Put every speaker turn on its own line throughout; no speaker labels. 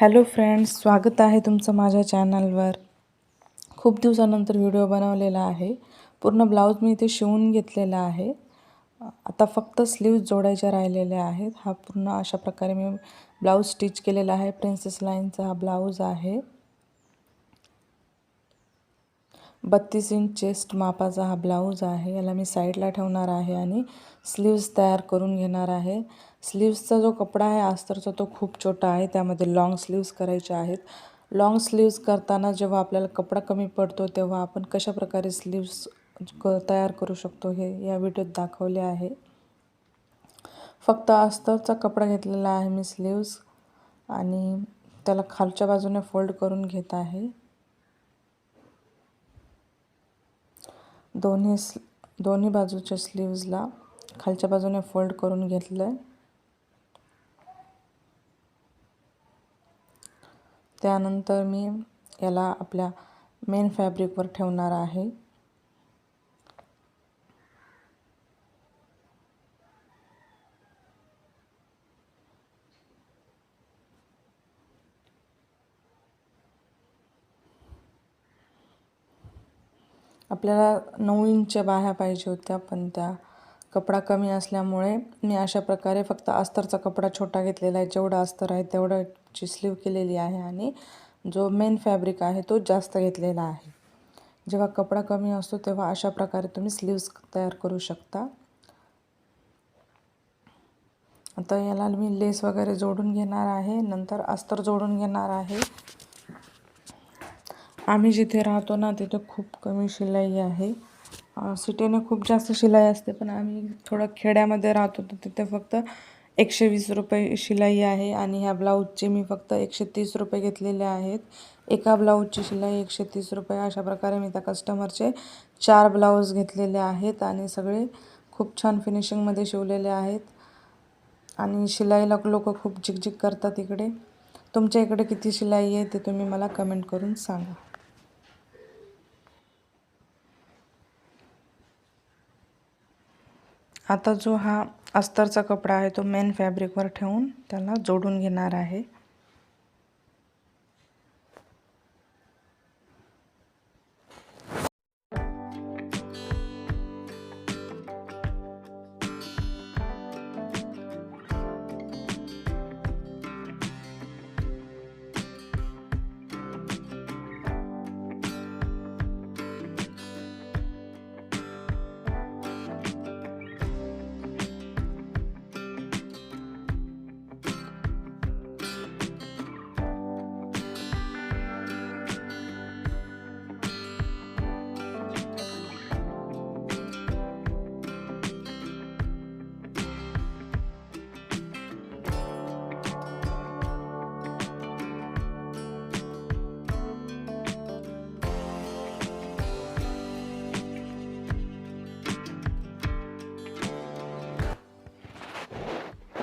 Hello friends स्वागत आहे तुमचं माझ्या चॅनलवर. खूप दिवसानंतर व्हिडिओ बनवलेला आहे. पूर्ण ब्लाऊज मी इथे शिवून घेतलेला आहे. आता फक्त स्लीव्ज जोडायच्या राहिलेल्या आहेत. हा पूर्ण अशा प्रकारे मी ब्लाऊज स्टिच केलेला आहे. प्रिन्सेस लाईनचा हा ब्लाऊज आहे. बत्तीस इंच चेस्ट मापाचा हा ब्लाऊज आहे. याला मी साईडला ठेवणार आहे आणि स्लीव्ज तयार करून घेणार आहे. स्लीव्सचा जो कपडा आहे अस्तरचा तो खूप छोटा आहे. त्यामध्ये लाँग स्लीव्स करायचे आहेत. लाँग स्लीव्स करताना जेव्हा आपल्याला कपडा कमी पडतो तेव्हा आपण कशा प्रकारे स्लीव्स क तयार करू शकतो हे या व्हिडिओत दाखवले आहे. फक्त अस्तरचा कपडा घेतलेला आहे मी स्लीव्स आणि त्याला खालच्या बाजूने फोल्ड करून घेत आहे. दोन्ही स्ल दोन्ही बाजूच्या स्लीव्जला खालच्या बाजूने फोल्ड करून घेतलं आहे त्यानंतर मी याला आपल्या मेन फॅब्रिकवर ठेवणार आहे. आपल्याला नऊ इंचच्या बाह्या पाहिजे होत्या पण त्या कपडा कमी असल्यामुळे मी अशा प्रकारे फक्त अस्तरचा कपडा छोटा घेतलेला आहे. जेवढा अस्तर आहे तेवढ्याची स्लीव केलेली आहे आणि जो मेन फॅब्रिक आहे तो जास्त घेतलेला आहे. जेव्हा कपडा कमी असतो तेव्हा अशा प्रकारे तुम्ही स्लीव्स तयार करू शकता. आता याला मी लेस वगैरे जोडून घेणार आहे. नंतर अस्तर जोडून घेणार आहे. आम्ही जिथे राहतो ना तिथे खूप कमी शिलाई आहे. सिटीने खूप जास्त शिलाई असते पण आम्ही थोडं खेड्यामध्ये राहतो तर तिथे फक्त एकशे वीस रुपये शिलाई आहे आणि ह्या ब्लाऊजचे मी फक्त एकशे तीस रुपये घेतलेले आहेत. एका ब्लाऊजची शिलाई एकशे तीस रुपये अशा प्रकारे मी त्या कस्टमरचे चार ब्लाऊज घेतलेले आहेत आणि सगळे खूप छान फिनिशिंगमध्ये शिवलेले आहेत. आणि शिलाईला लोक खूप झिकझिक करतात इकडे. तुमच्या इकडे किती शिलाई आहे ते तुम्ही मला कमेंट करून सांगा. आता जो हा अस्तरचा कपडा आहे तो मेन फॅब्रिकवर ठेवून त्याला जोडून घेणार आहे.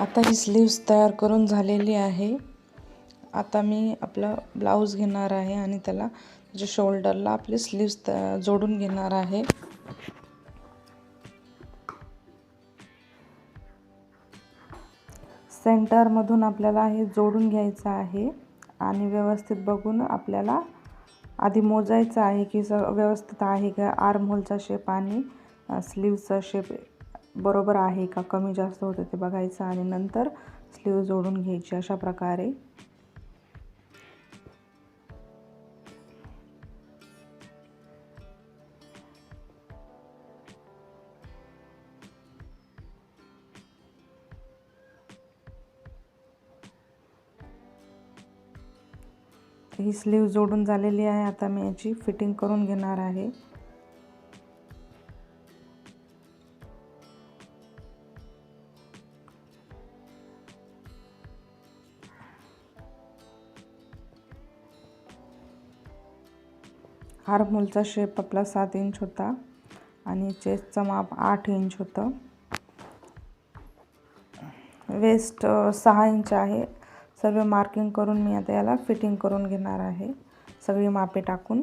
आता ही स्लीव्स तयार करून झालेली आहे. आता मी आपला ब्लाऊज घेणार आहे आणि त्याला त्याच्या शोल्डरला आपले स्लीव्स त जोडून घेणार आहे. सेंटरमधून आपल्याला हे जोडून घ्यायचं आहे आणि व्यवस्थित बघून आपल्याला आधी मोजायचं आहे की स व्यवस्थित आहे का? आर्महोलचा शेप आणि स्लीवचा शेप बरोबर आहे का? कमी जास्त होतं ते बघायचं आणि नंतर स्लीव जोडून घ्यायची अशा प्रकारे. ही स्लीव जोडून झालेली आहे. आता मी याची फिटिंग करून घेणार आहे. हार्मोलचा शेप आपला सात इंच होता आणि चेस्टचं माप आठ इंच होतं. वेस्ट सहा इंच आहे. सर्व मार्किंग करून मी आता याला फिटिंग करून घेणार आहे. सगळी मापे टाकून.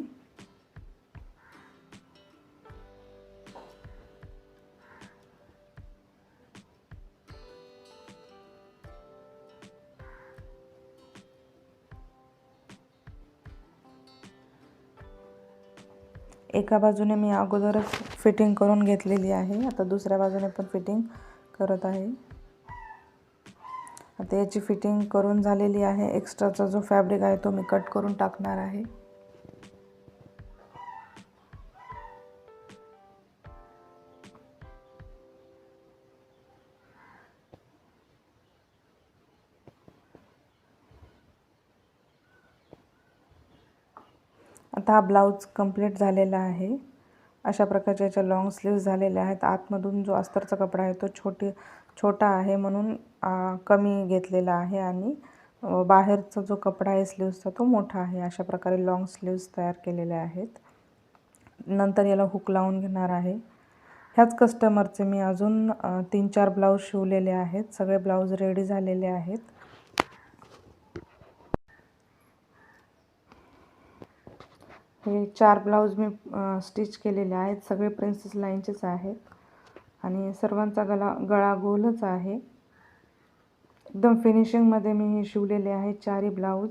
एका बाजूने मी अगोदरच फिटिंग करून घेतलेली आहे. आता दुसऱ्या बाजूने पण फिटिंग करत आहे. आता याची फिटिंग करून झालेली आहे. एक्स्ट्राचा जो फॅब्रिक आहे तो मी कट करून टाकणार आहे. आता हा ब्लाऊज कंप्लीट झालेला आहे. अशा प्रकारच्या याच्या लॉंग स्लीव्ज झालेल्या आहेत. आतमधून जो अस्तरचा कपडा आहे तो छोटी छोटा आहे म्हणून कमी घेतलेला आहे आणि बाहेरचा जो कपडा आहे स्लीव्सचा तो मोठा आहे. अशा प्रकारे लॉंग स्लीव्ज तयार केलेल्या आहेत. नंतर याला हुक लावून घेणार आहे. ह्याच कस्टमरचे मी अजून तीन चार ब्लाऊज शिवलेले आहेत. सगळे ब्लाऊज रेडी झालेले आहेत. हे चार ब्लाऊज मी स्टिच केलेले आहेत. सगळे प्रिन्सेस लाईनचेच आहेत. आणि सर्वांचा गला गळा गोलच आहे. एकदम फिनिशिंगमध्ये मी हे शिवलेले आहे चारही ब्लाऊज.